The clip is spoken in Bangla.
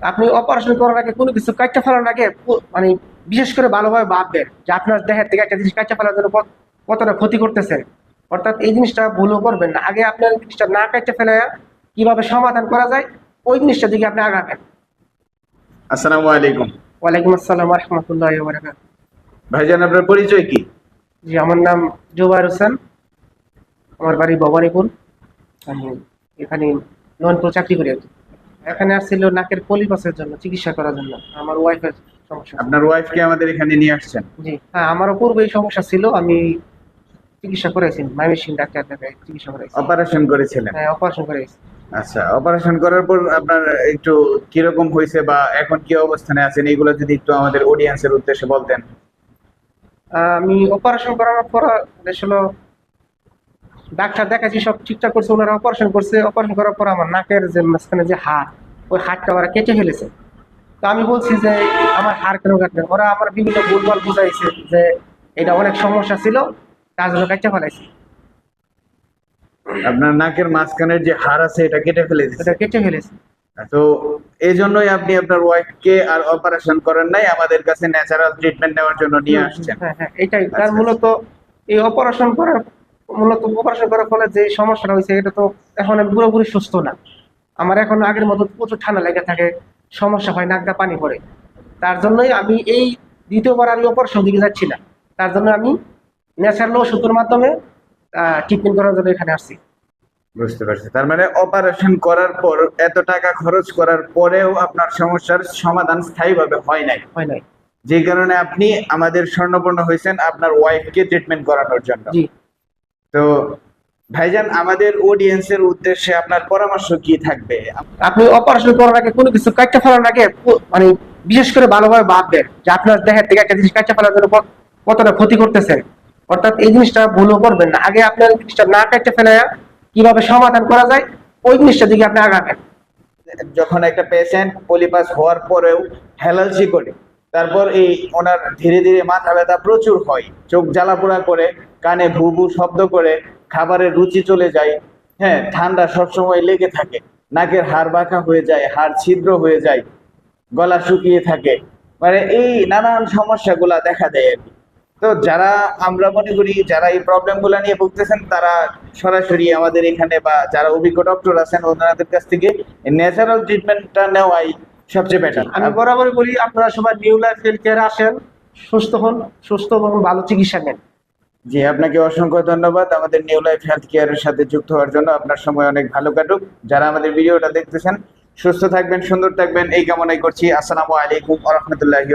আপনি অপারেশন করার আগে কোনো কিছু কাটতে ফেলার আগে মানে বিশেষ করে ভালোভাবে ভাববেন যে আপনার দেহের থেকে একটা জিনিস কাটতে ফেলার জন্য কতটা ক্ষতি করতেছেন অর্থাৎ এই জিনিসটা ভুলও করবেন না। আগে আপনার জিনিসটা না কাটতে ফেলে কীভাবে সমাধান করা যায় ওই জিনিসটা দিকে আপনি আগাবেন। আসসালামু আলাইকুম। ওয়ালাইকুম আসসালাম রহমতুল্লাহ ভাইজান আপনার পরিচয় কি? জি আমার নাম জুবাইর হোসেন। আমার বাড়ি ভবানীপুর। আমি এখানে নয়নপুর চাকরি করি আর কি। এখানে আসছিল নাকের পলিপাসের জন্য চিকিৎসা করার জন্য আমার ওয়াইফের সমস্যা। আপনার ওয়াইফকে আমাদের এখানে নিয়ে আসছেন? জি হ্যাঁ আমারও পূর্বে এই সমস্যা ছিল আমি চিকিৎসা করেছি মাইমেশিন ডাক্তার দেখায় চিকিৎসা করেছি। অপারেশন করেছিলেন? হ্যাঁ অপারেশন করেছি। আচ্ছা অপারেশন করার পর আপনার একটু কীরকম হয়েছে বা এখন কি অবস্থানে আছেন? এগুলো যদি একটু আমাদের অডিয়েন্সের উদ্দেশ্যে বলতেন। আমি অপারেশন করার পর আসলে ডাক্তার দেখাচ্ছি সব ঠিকঠাক করছে ওনারা অপারেশন করছে। অপারেশন করার পর আমার নাকের যে মাঝখানে যে হাড় ওই হাড়টা ওরা কেটে ফেলেছে। তো আমি বলছি যে আমার হাড় কেন কাটবেন ওরা আমার বিভিন্ন ভুলভাল বুঝাইছে যে এটা অনেক সমস্যা ছিল তার জন্য কেটে ফেলাইছে। আপনার নাকের মাঝখানের যে হাড় আছে এটা কেটে ফেলেছে? এটা কেটে ফেলেছে। তো এই জন্যই আপনি আপনার ওয়াইফকে আর অপারেশন করেন নাই আমাদের কাছে ন্যাচারাল ট্রিটমেন্ট নেওয়ার জন্য নিয়ে আসছেন। হ্যাঁ হ্যাঁ এটাই। তার আচ্ছা, মূলত এই অপারেশন করার মূলত অপারেশন করার ফলে যে সমস্যাটা হয়েছে এটা তো এখন আমি পুরোপুরি সুস্থ না। আমার এখন আগের মতো প্রচুর ঠান্ডা লেগে থাকে সমস্যা হয় নাকটা পানি পড়ে। তার জন্যই আমি এই দ্বিতীয়বার আমি অপারেশন দিকে যাচ্ছি না। তার জন্য আমি ন্যাচারাল ওষুধের মাধ্যমে ট্রিটমেন্ট করার জন্য এখানে আসছি। বুঝতে পারছি। তার মানে অপারেশন করার পর এত টাকা খরচ করার পরেও আপনার সমস্যার সমাধান স্থায়ীভাবে হয় নাই। হয় নাই। যে কারণে আপনি আমাদের স্বর্ণপূর্ণ হয়েছেন আপনার ওয়াইফকে ট্রিটমেন্ট করানোর জন্য। জি। তো ভাইজান আমাদের অডিয়েন্সের উদ্দেশ্যে আপনার পরামর্শ কি থাকবে? আপনি অপারেশন করার আগে কোনো কিছু কাটতে ফেলার আগে মানে বিশেষ করে ভালোভাবে ভাববেন যে আপনার দেহের থেকে একটা জিনিস কাটতে ফেলার জন্য কতটা ক্ষতি করতেছেন। অর্থাৎ এই জিনিসটা ভুলও করবেন না। আগে আপনার জিনিসটা না কাটতে ফেলে কীভাবে সমাধান করা যায় ওই জিনিসটা দিকে আপনি আগাবেন। যখন একটা পেশেন্ট পলিপাস হওয়ার পরেও হেলালসি করে তারপর এই ওনার ধীরে ধীরে মাথা ব্যথা প্রচুর হয়। চোখ জ্বালাপোড়া করে, কানে ভু ভু শব্দ করে, খাবারের রুচি চলে যায়। হ্যাঁ ঠান্ডা সবসময় লেগে থাকে। নাকের হাড় বাঁকা হয়ে যায়, হাড় ছিদ্র হয়ে যায়, গলা শুকিয়ে থাকে। মানে এই নানান সমস্যাগুলা দেখা দেয় আর তো যারা আমরা মনে করি, যারা এই প্রবলেমগুলা নিয়ে ভুগতেছেন, তারা সরাসরি আমাদের এখানে বা যারা অভিজ্ঞ ডক্টর আছেন, ওনাদের কাছ থেকে ন্যাচারাল ট্রিটমেন্টটা নেওয়াই সবচেয়ে বেটার আমি বরাবরই বলি আপনারা সবাই নিউ লাইফ হেলথ কেয়ারে আসেন সুস্থ হন সুস্থ হন ভালো চিকিৎসা নেন। জি আপনাকে অসংখ্য ধন্যবাদ। আমাদের নিউ লাইফ হেলথ কেয়ারের সাথে যুক্ত হওয়ার জন্য আপনার সময় অনেক ভালো কাটুক। যারা আমাদের ভিডিওটা দেখতেছেন সুস্থ থাকবেন সুন্দর থাকবেন এই কামনাই করছি। আসসালামু আলাইকুম ওয়া রহমতুল্লাহি